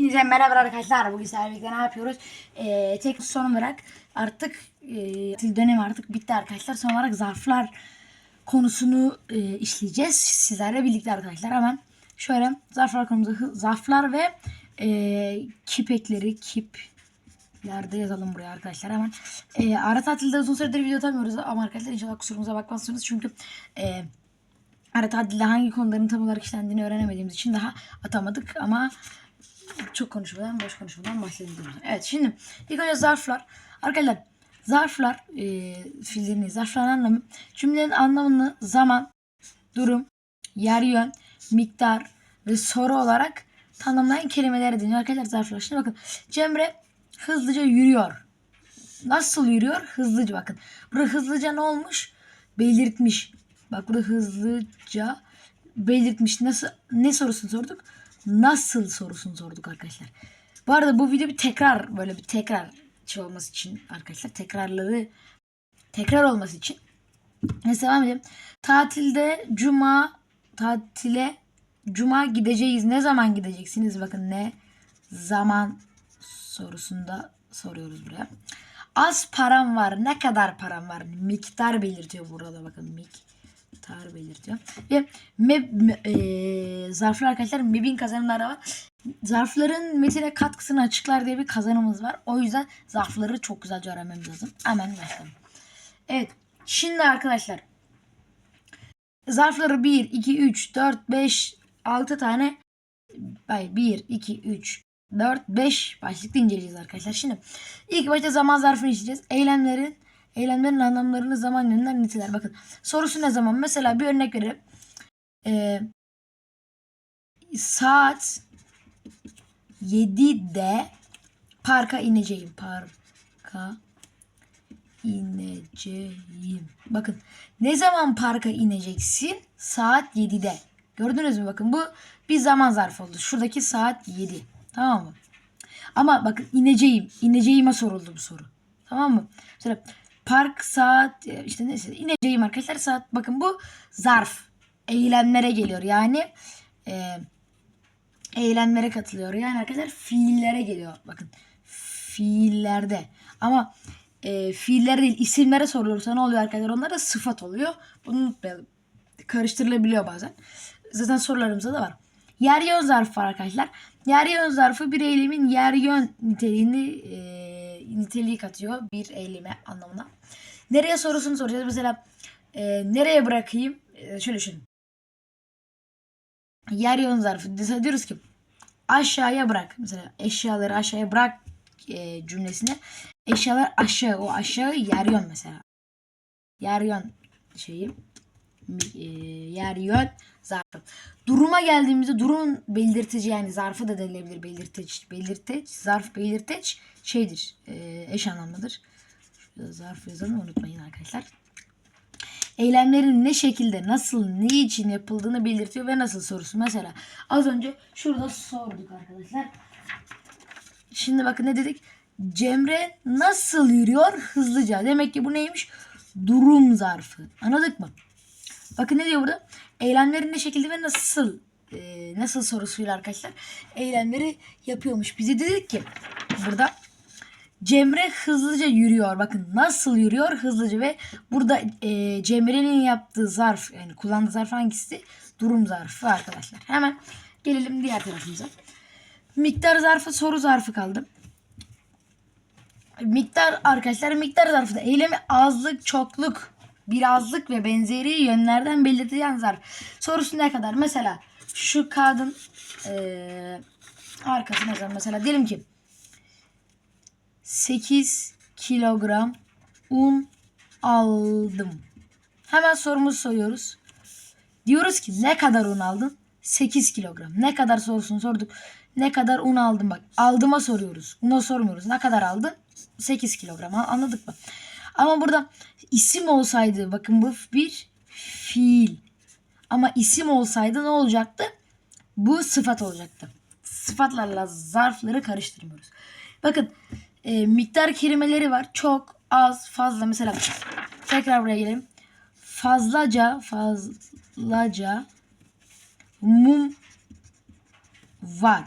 Hepinize merhaba arkadaşlar. Bugün sizlerle ne yapıyoruz? Ee, tek son olarak artık e, dönemi artık bitti arkadaşlar. Son olarak zarflar konusunu e, işleyeceğiz. Sizlerle birlikte arkadaşlar. Hemen şöyle zarflar konumuzu zarflar ve e, kipekleri kip yerde yazalım buraya arkadaşlar hemen. E, ara tatilde uzun süredir video atamıyoruz ama arkadaşlar inşallah kusurumuza bakmazsınız. Çünkü e, ara tatilde hangi konuların tam olarak işlendiğini öğrenemediğimiz için daha atamadık ama çok konuşmadan boş konuşmadan bahsedelim. Evet şimdi ilk önce zarflar. Arkadaşlar zarflar e, fiillerin zarfların anlamı cümlenin anlamını zaman, durum, yer yön, miktar ve soru olarak tanımlayan kelimeler deniyor arkadaşlar zarflar. Şimdi bakın Cemre hızlıca yürüyor. Nasıl yürüyor? Hızlıca bakın. Burada hızlıca ne olmuş? Belirtmiş. Bak burada hızlıca belirtmiş. Nasıl ne sorusunu sorduk? Nasıl sorusunu sorduk arkadaşlar. Bu arada bu video bir tekrar böyle bir tekrar şey olması için arkadaşlar tekrarları tekrar olması için Neyse devam edelim. Tatilde cuma tatile cuma gideceğiz. Ne zaman gideceksiniz? Bakın ne zaman sorusunda soruyoruz buraya. Az param var. Ne kadar param var? Miktar belirtiyor burada bakın. Miktar belirtiyor. Ve meb, me- eee, zarflar arkadaşlar MEB'in kazanımları var. Zarfların metine katkısını açıklar diye bir kazanımız var. O yüzden zarfları çok güzelce öğrenmemiz lazım. Hemen başlayalım. Evet. Şimdi arkadaşlar zarfları 1, 2, 3, 4, 5, 6 tane Hayır 1, 2, 3, 4, 5 başlıkta inceleyeceğiz arkadaşlar. Şimdi ilk başta zaman zarfını işleyeceğiz. Eylemlerin eylemlerin anlamlarını zaman yönünden niteler. Bakın sorusu ne zaman? Mesela bir örnek verelim. Ee, saat 7'de parka ineceğim. Parka ineceğim. Bakın ne zaman parka ineceksin? Saat 7'de. Gördünüz mü? Bakın bu bir zaman zarfı oldu. Şuradaki saat 7. Tamam mı? Ama bakın ineceğim. İneceğime soruldu bu soru. Tamam mı? Mesela park saat işte neyse ineceğim arkadaşlar saat. Bakın bu zarf. Eylemlere geliyor. Yani e, eylemlere katılıyor. Yani arkadaşlar fiillere geliyor. Bakın fiillerde. Ama e, fiillere değil isimlere sorulursa ne oluyor arkadaşlar? Onlar da sıfat oluyor. Bunu unutmayalım. Karıştırılabiliyor bazen. Zaten sorularımızda da var. Yer yön zarfı var arkadaşlar. Yer yön zarfı bir eylemin yer yön niteliğini e, niteliği katıyor bir eyleme anlamına. Nereye sorusunu soracağız. Mesela e, nereye bırakayım? E, şöyle düşünün. Yer yön zarfı. Mesela diyoruz ki aşağıya bırak. Mesela eşyaları aşağıya bırak e, cümlesine. Eşyalar aşağı. O aşağı yer yön mesela. Yer yön şeyi. e, yer yön zarfı. Duruma geldiğimizde durum belirtici yani zarfı da denilebilir belirteç. Belirteç, zarf belirteç şeydir. E, eş anlamlıdır. Şurada zarf yazalım unutmayın arkadaşlar. Eylemlerin ne şekilde, nasıl, ne için yapıldığını belirtiyor ve nasıl sorusu. Mesela az önce şurada sorduk arkadaşlar. Şimdi bakın ne dedik? Cemre nasıl yürüyor? Hızlıca. Demek ki bu neymiş? Durum zarfı. Anladık mı? Bakın ne diyor burada? Eylemlerin ne şekilde ve nasıl e, nasıl sorusuyla arkadaşlar eylemleri yapıyormuş. Bize dedik ki burada Cemre hızlıca yürüyor. Bakın nasıl yürüyor? Hızlıca ve burada e, Cemre'nin yaptığı zarf yani kullandığı zarf hangisi? Durum zarfı arkadaşlar. Hemen gelelim diğer tarafımıza. Miktar zarfı soru zarfı kaldı. Miktar arkadaşlar miktar zarfı da eylemi azlık, çokluk, birazlık ve benzeri yönlerden belirtilen zarf. Sorusu ne kadar? Mesela şu kağıdın eee arkasına. Mesela diyelim ki 8 kilogram un aldım. Hemen sorumuzu soruyoruz. Diyoruz ki ne kadar un aldın? 8 kilogram. Ne kadar sorusunu sorduk. Ne kadar un aldım bak. Aldıma soruyoruz. Una sormuyoruz. Ne kadar aldın? 8 kilogram. Anladık mı? Ama burada isim olsaydı bakın bu bir fiil. Ama isim olsaydı ne olacaktı? Bu sıfat olacaktı. Sıfatlarla zarfları karıştırmıyoruz. Bakın e, miktar kelimeleri var. Çok, az, fazla. Mesela tekrar buraya gelelim. Fazlaca, fazlaca mum var.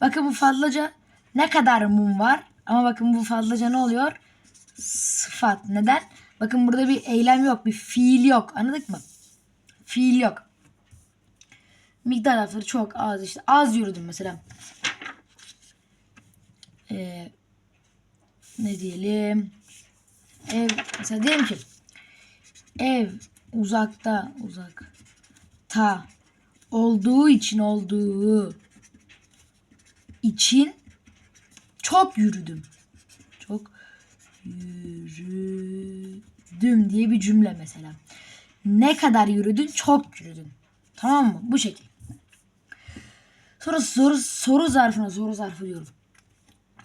Bakın bu fazlaca ne kadar mum var? Ama bakın bu fazlaca ne oluyor? Sıfat. Neden? Bakın burada bir eylem yok. Bir fiil yok. Anladık mı? Fiil yok. Miktar harfleri çok az işte. Az yürüdüm mesela. Ee, ne diyelim? Ev mesela diyelim ki ev uzakta uzak ta olduğu için olduğu için çok yürüdüm. Çok yürüdüm diye bir cümle mesela. Ne kadar yürüdün? Çok yürüdün. Tamam mı? Bu şekil. Sonra soru, soru zarfına soru zarfı diyorum.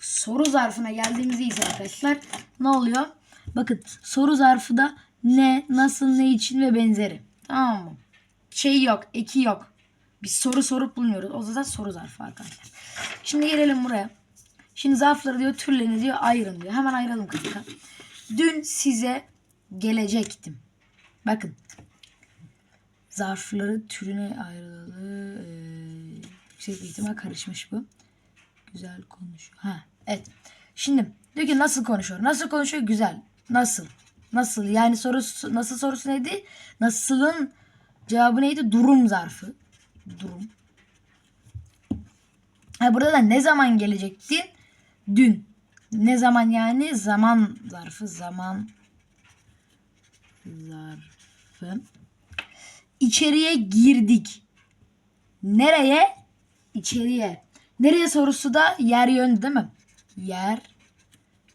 Soru zarfına geldiğimizde ise arkadaşlar ne oluyor? Bakın soru zarfı da ne, nasıl, ne için ve benzeri. Tamam mı? Şey yok, eki yok. Biz soru sorup bulunuyoruz. O zaman soru zarfı arkadaşlar. Şimdi gelelim buraya. Şimdi zarfları diyor türlerini diyor ayırın diyor. Hemen ayıralım kanka. Dün size gelecektim. Bakın. Zarfları türüne ayrılalı. Ee, yüksek ihtimal karışmış bu. Güzel konuşuyor. Ha, evet. Şimdi diyor ki nasıl konuşuyor? Nasıl konuşuyor? Güzel. Nasıl? Nasıl? Yani sorusu nasıl sorusu neydi? Nasılın cevabı neydi? Durum zarfı. Durum. Ha, burada da ne zaman gelecektin? Dün. Ne zaman yani? Zaman zarfı. Zaman zarfı. İçeriye girdik. Nereye? İçeriye. Nereye sorusu da yer yön değil mi? Yer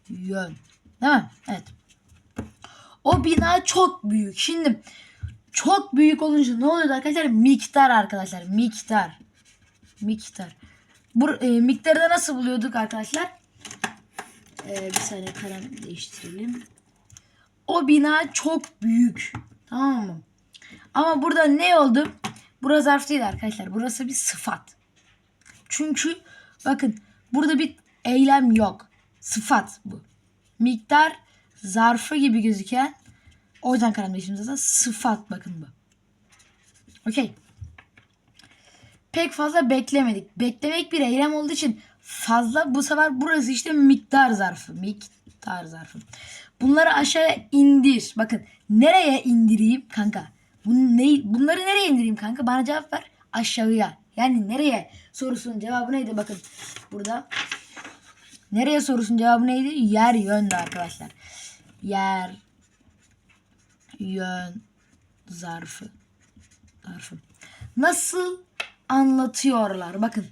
yön. Değil mi? Evet. O bina çok büyük. Şimdi çok büyük olunca ne oluyor arkadaşlar? Miktar arkadaşlar. Miktar. Miktar. Bu e, miktarı da nasıl buluyorduk arkadaşlar? E, bir saniye kalem değiştirelim. O bina çok büyük. Tamam mı? Ama burada ne oldu? Burası zarf değil arkadaşlar. Burası bir sıfat. Çünkü bakın burada bir eylem yok. Sıfat bu. Miktar zarfı gibi gözüken o yüzden kalem değiştirdim zaten. Sıfat bakın bu. Okey. Pek fazla beklemedik. Beklemek bir eylem olduğu için fazla bu sefer burası işte miktar zarfı. Miktar zarfı. Bunları aşağıya indir. Bakın nereye indireyim kanka? Bunu ne, bunları nereye indireyim kanka? Bana cevap ver. Aşağıya. Yani nereye sorusunun cevabı neydi? Bakın burada. Nereye sorusunun cevabı neydi? Yer yönde arkadaşlar. Yer yön zarfı. Zarfı. Nasıl anlatıyorlar? Bakın.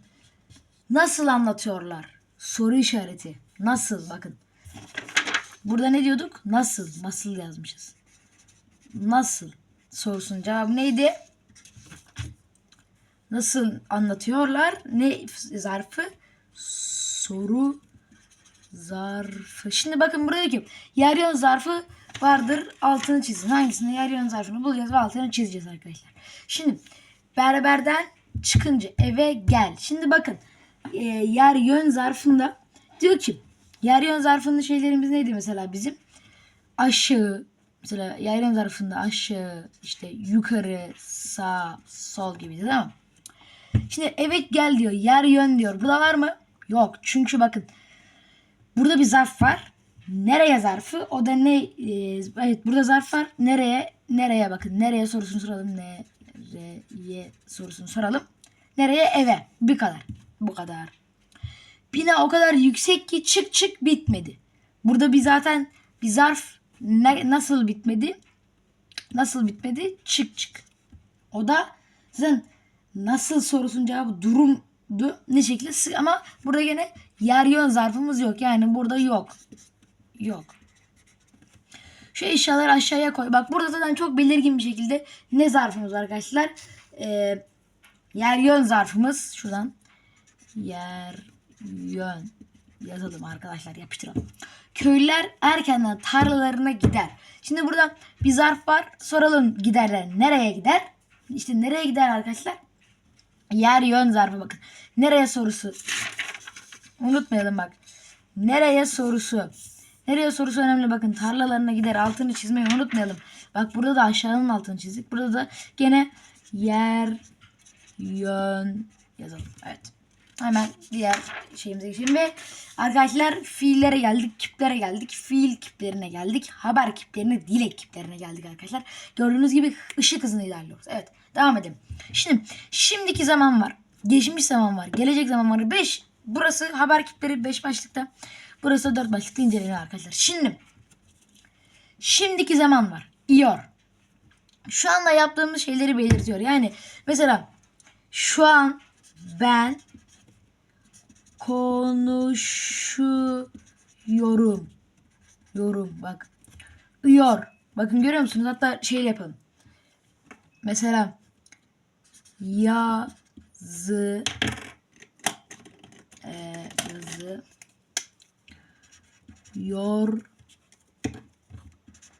Nasıl anlatıyorlar? Soru işareti. Nasıl? Bakın. Burada ne diyorduk? Nasıl? Nasıl yazmışız. Nasıl? Sorusunun cevabı neydi? Nasıl anlatıyorlar? Ne zarfı? Soru zarfı. Şimdi bakın burada diyor ki yer yön zarfı vardır altını çizin. Hangisinde yer yön zarfını bulacağız ve altını çizeceğiz arkadaşlar. Şimdi berberden çıkınca eve gel. Şimdi bakın e, yer yön zarfında diyor ki yer yön zarfında şeylerimiz neydi mesela bizim? Aşağı mesela yer yön zarfında aşağı işte yukarı sağ sol gibi değil mi? Şimdi evet gel diyor. Yer yön diyor. Burada var mı? Yok. Çünkü bakın burada bir zarf var. Nereye zarfı? O da ne? Ee, evet burada zarf var. Nereye? Nereye bakın. Nereye sorusunu soralım. Nereye sorusunu soralım. Nereye? Eve. Bir kadar. Bu kadar. Bina o kadar yüksek ki çık çık bitmedi. Burada bir zaten bir zarf ne, nasıl bitmedi? Nasıl bitmedi? Çık çık. O da zaten nasıl sorusunun cevabı durumdu. Ne şekilde ama burada gene yer yön zarfımız yok. Yani burada yok. Yok. Şu eşyaları aşağıya koy. Bak burada zaten çok belirgin bir şekilde ne zarfımız var arkadaşlar? Ee, yer yön zarfımız. Şuradan yer yön yazalım arkadaşlar yapıştıralım. Köylüler erkenden tarlalarına gider. Şimdi burada bir zarf var. Soralım giderler nereye gider? İşte nereye gider arkadaşlar? Yer yön zarfı bakın. Nereye sorusu. Unutmayalım bak. Nereye sorusu. Nereye sorusu önemli bakın. Tarlalarına gider. Altını çizmeyi unutmayalım. Bak burada da aşağının altını çizdik. Burada da gene yer yön yazalım. Evet. Hemen diğer şeyimize geçelim ve arkadaşlar fiillere geldik, kiplere geldik, fiil kiplerine geldik, haber kiplerine, dilek kiplerine geldik arkadaşlar. Gördüğünüz gibi ışık hızında ilerliyoruz. Evet, devam edelim. Şimdi şimdiki zaman var, geçmiş zaman var, gelecek zaman var. 5 burası haber kipleri 5 başlıkta. Burası 4 başlıkta inceleniyor arkadaşlar. Şimdi şimdiki zaman var. İyor. Şu anda yaptığımız şeyleri belirtiyor. Yani mesela şu an ben konuşuyorum. Yorum bak. Yor. Bakın görüyor musunuz? Hatta şey yapalım. Mesela yazı e, yazı yor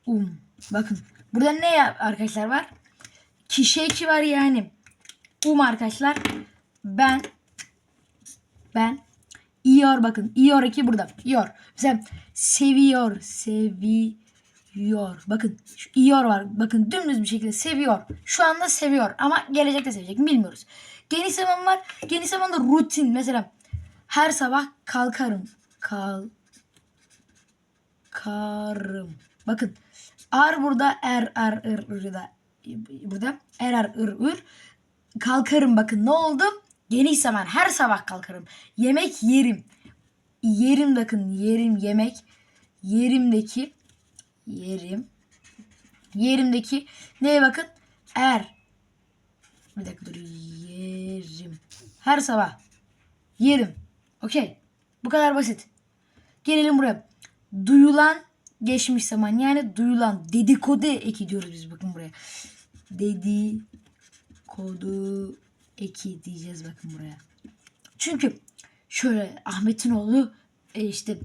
um. Bakın burada ne arkadaşlar var? Kişi eki var yani. Um arkadaşlar. Ben ben iyor bakın. iyor eki burada. iyor. Mesela seviyor. Seviyor. Bakın şu var. Bakın dümdüz bir şekilde seviyor. Şu anda seviyor ama gelecekte sevecek mi bilmiyoruz. Geniş zaman var. Geniş zamanda rutin. Mesela her sabah kalkarım. Kalkarım. Bakın ar burada er er ır ır da burada er er ır ır kalkarım bakın ne oldu? Geniş zaman her sabah kalkarım. Yemek yerim. Yerim bakın yerim yemek. Yerimdeki yerim. Yerimdeki neye bakın? Er. Bir dakika dur. Yerim. Her sabah. Yerim. Okey. Bu kadar basit. Gelelim buraya. Duyulan geçmiş zaman yani duyulan dedikodu eki diyoruz biz bakın buraya. Dedikodu eki diyeceğiz bakın buraya. Çünkü şöyle Ahmet'in oğlu e, işte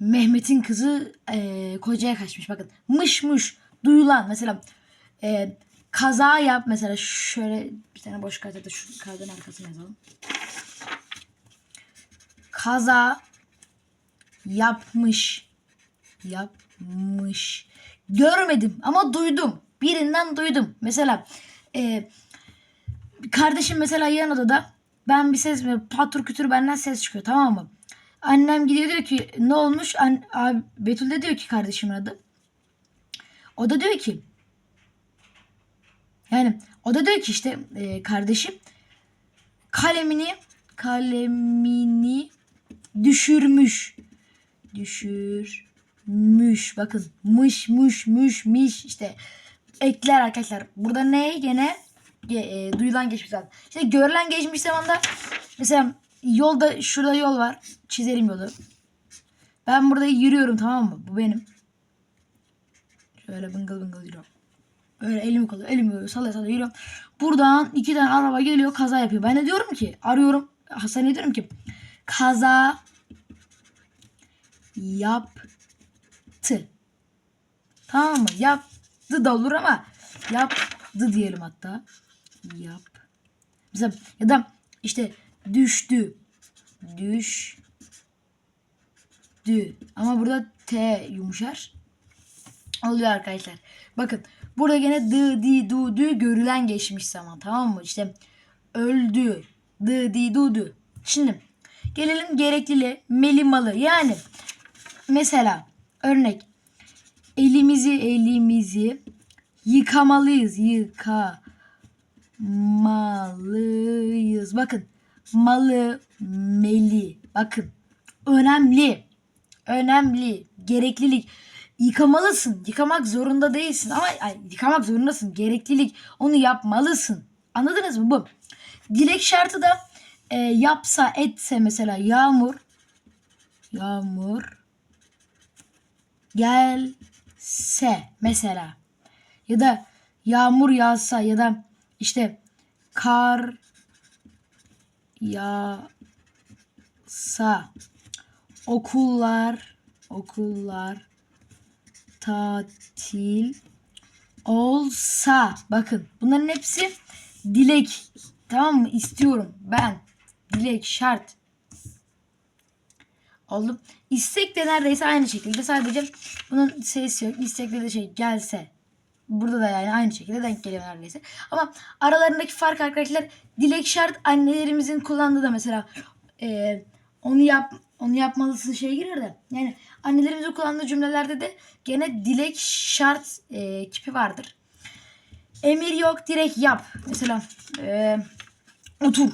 Mehmet'in kızı e, kocaya kaçmış bakın. Mış mış duyulan mesela e, kaza yap mesela şöyle bir tane boş kağıda da şu kağıdın arkasına yazalım. Kaza yapmış yapmış. Görmedim ama duydum. Birinden duydum. Mesela e, kardeşim mesela yan odada ben bir ses patır kütür benden ses çıkıyor tamam mı? Annem gidiyor diyor ki ne olmuş? An, abi, Betül de diyor ki kardeşimin adı. O da diyor ki yani o da diyor ki işte e, kardeşim kalemini kalemini düşürmüş. Düşürmüş. Bakın mış mış mış miş işte ekler arkadaşlar. Burada ne gene e, duyulan geçmiş zaman. İşte görülen geçmiş zamanda mesela yolda şurada yol var. Çizelim yolu. Ben burada yürüyorum tamam mı? Bu benim. Şöyle bıngıl bıngıl yürüyorum. Böyle elimi kolluyor. Elimi böyle sallaya sallaya yürüyorum. Buradan iki tane araba geliyor kaza yapıyor. Ben de diyorum ki arıyorum. Hasan'a diyorum ki kaza yaptı. Tamam mı? Yaptı da olur ama yaptı diyelim hatta. Yap. Mesela ya da işte düştü. Düştü. Ama burada T yumuşar. Oluyor arkadaşlar. Bakın burada gene dı di du du görülen geçmiş zaman tamam mı? İşte öldü. Dı di du du. Şimdi gelelim gerekliliğe melimalı. Yani mesela örnek elimizi elimizi yıkamalıyız. Yıkamalıyız. Bakın malı meli. Bakın önemli. Önemli. Gereklilik. Yıkamalısın. Yıkamak zorunda değilsin ama ay, yıkamak zorundasın. Gereklilik. Onu yapmalısın. Anladınız mı bu? Dilek şartı da e, yapsa etse mesela yağmur. Yağmur gelse mesela. Ya da yağmur yağsa ya da işte kar yağsa. Okullar okullar tatil olsa. Bakın bunların hepsi dilek. Tamam mı? İstiyorum ben dilek şart oldu. İstek de neredeyse aynı şekilde sadece bunun sesi yok. İstekte de şey gelse Burada da yani aynı şekilde denk geliyor neredeyse. Ama aralarındaki fark arkadaşlar dilek şart annelerimizin kullandığı da mesela e, onu yap onu yapmalısın şey girer de. Yani annelerimizin kullandığı cümlelerde de gene dilek şart e, kipi vardır. Emir yok direkt yap. Mesela e, otur.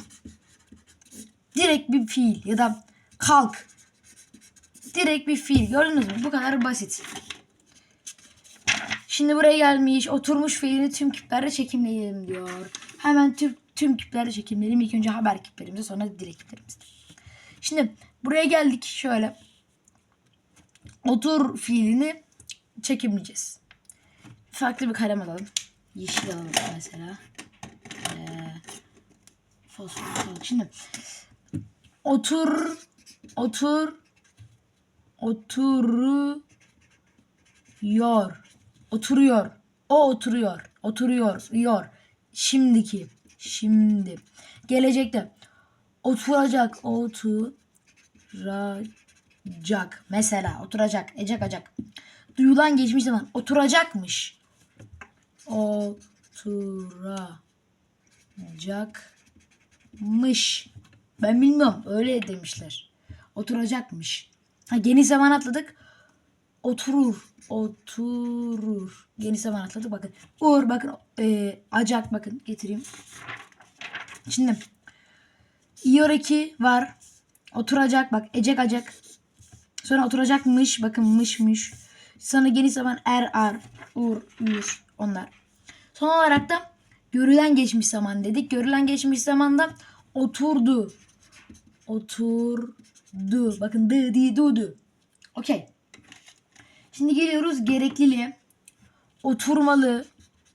Direkt bir fiil ya da kalk. Direkt bir fiil. Gördünüz mü? Bu kadar basit. Şimdi buraya gelmiş. Oturmuş fiilini tüm küplerle çekimleyelim diyor. Hemen tüm, tüm küplerle çekimleyelim. İlk önce haber küplerimizi sonra direkt küplerimizi. Şimdi buraya geldik şöyle. Otur fiilini çekimleyeceğiz. Farklı bir kalem alalım. Yeşil alalım mesela. Ee, fosfor. Şimdi otur otur oturuyor. Oturuyor. O oturuyor oturuyor. Yor şimdiki şimdi. Gelecekte. Oturacak oturacak. Mesela oturacak ecek acak. Duyulan geçmiş zaman oturacakmış. Oturacakmış ben bilmiyorum öyle demişler. Oturacakmış. Ha geniş zaman atladık. Oturur oturur. Geniş zaman atladık bakın. Uğur bakın e, acak bakın getireyim. Şimdi iyor eki var. Oturacak bak ecek acak. Sonra oturacakmış bakın mışmış. Sonra geniş zaman er ar ur ür onlar. Son olarak da görülen geçmiş zaman dedik. Görülen geçmiş zamanda oturdu oturdu bakın dı di du du okey Şimdi geliyoruz gerekliliğe. Oturmalı.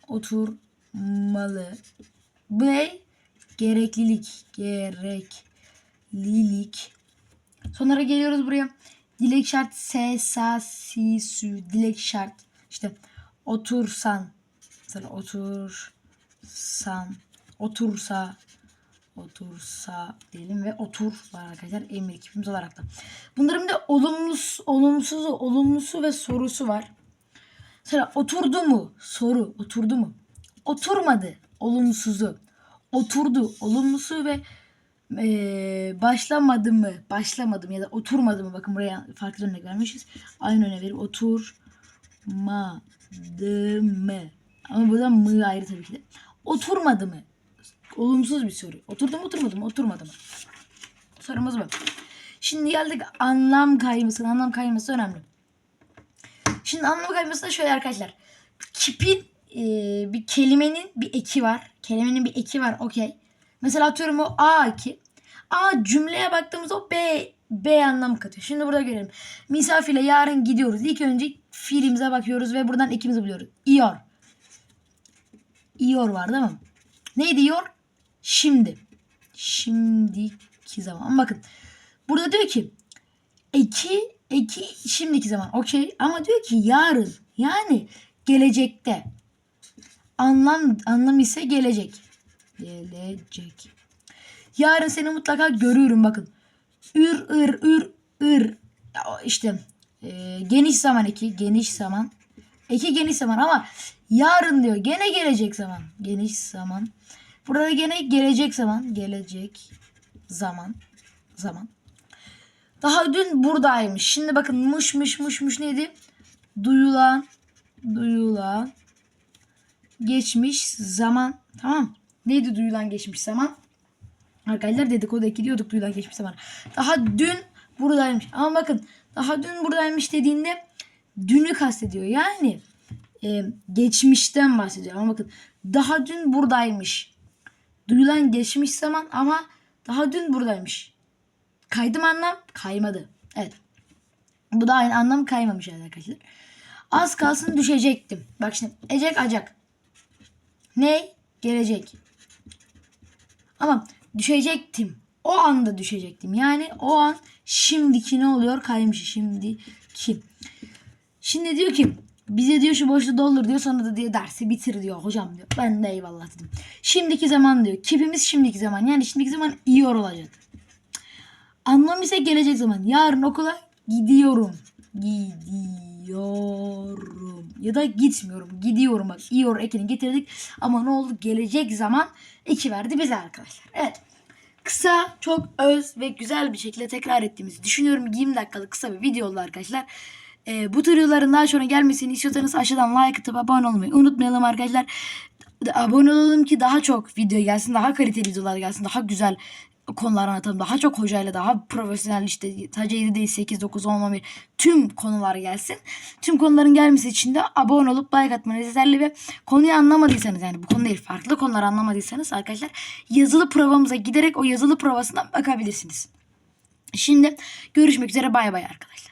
Oturmalı. Bu ne? Gereklilik. Gereklilik. Sonra geliyoruz buraya. Dilek şart. Se, sa, si, sü. Dilek şart. İşte otursan. Mesela otursan. Otursa. Otursa diyelim ve otur var arkadaşlar emir kipimiz olarak da. Bunların de olumlusu, olumsuzu, olumlusu ve sorusu var. Mesela oturdu mu? Soru. Oturdu mu? Oturmadı. Olumsuzu. Oturdu. Olumlusu ve ee, başlamadı mı? Başlamadım ya da oturmadı mı? Bakın buraya farklı örnek vermişiz. Aynı örnek verip oturmadı mı? Ama burada mı ayrı tabii ki de. Oturmadı mı? Olumsuz bir soru. Oturdu mu oturmadı mı? Oturmadı mı? Sorumuz bu. Şimdi geldik anlam kayması. Anlam kayması önemli. Şimdi anlam kayması da şöyle arkadaşlar. Kipin e, bir kelimenin bir eki var. Kelimenin bir eki var. Okey. Mesela atıyorum o A eki. A cümleye baktığımızda o B B anlam katıyor. Şimdi burada görelim. Misafirle yarın gidiyoruz. İlk önce fiilimize bakıyoruz ve buradan ekimizi buluyoruz. İyor. İyor var değil mi? Ne diyor? Şimdi. Şimdiki zaman. Ama bakın. Burada diyor ki eki eki şimdiki zaman. Okey. Ama diyor ki yarın. Yani gelecekte. Anlam anlam ise gelecek. Gelecek. Yarın seni mutlaka görüyorum bakın. Ür ır ür ır. Ya İşte e, geniş zaman eki. Geniş zaman. Eki geniş zaman ama yarın diyor. Gene gelecek zaman. Geniş zaman. Burada gene gelecek zaman. Gelecek zaman. Zaman. Daha dün buradaymış. Şimdi bakın mış mış mış mış neydi? Duyulan. Duyulan. Geçmiş zaman. Tamam. Neydi duyulan geçmiş zaman? Arkadaşlar dedikodu ekiliyorduk duyulan geçmiş zaman. Daha dün buradaymış. Ama bakın daha dün buradaymış dediğinde dünü kastediyor. Yani e, geçmişten bahsediyor. Ama bakın daha dün buradaymış. Duyulan geçmiş zaman ama daha dün buradaymış. Kaydım anlam kaymadı. Evet. Bu da aynı anlam kaymamış arkadaşlar. Az kalsın düşecektim. Bak şimdi ecek acak. Ne? Gelecek. Ama düşecektim. O anda düşecektim. Yani o an şimdiki ne oluyor? Kaymış şimdiki. Şimdi diyor ki bize diyor şu boşluğu doldur diyor sonra da diyor dersi bitir diyor hocam diyor. Ben de eyvallah dedim. Şimdiki zaman diyor. Kipimiz şimdiki zaman. Yani şimdiki zaman iyi olacak. Anlam ise gelecek zaman. Yarın okula gidiyorum. Gidiyorum. Ya da gitmiyorum. Gidiyorum bak. İyor ekini getirdik. Ama ne oldu? Gelecek zaman iki verdi bize arkadaşlar. Evet. Kısa, çok öz ve güzel bir şekilde tekrar ettiğimizi düşünüyorum. 20 dakikalık kısa bir video oldu arkadaşlar. Ee, bu tür videoların daha sonra gelmesini istiyorsanız aşağıdan like atıp abone olmayı unutmayalım arkadaşlar. Abone olalım ki daha çok video gelsin, daha kaliteli videolar gelsin, daha güzel konular anlatalım. Daha çok hocayla daha profesyonel işte sadece 7 değil 8, 9, 10, 11 tüm konular gelsin. Tüm konuların gelmesi için de abone olup like atmanız yeterli ve konuyu anlamadıysanız yani bu konu değil farklı konuları anlamadıysanız arkadaşlar yazılı provamıza giderek o yazılı provasından bakabilirsiniz. Şimdi görüşmek üzere bay bay arkadaşlar.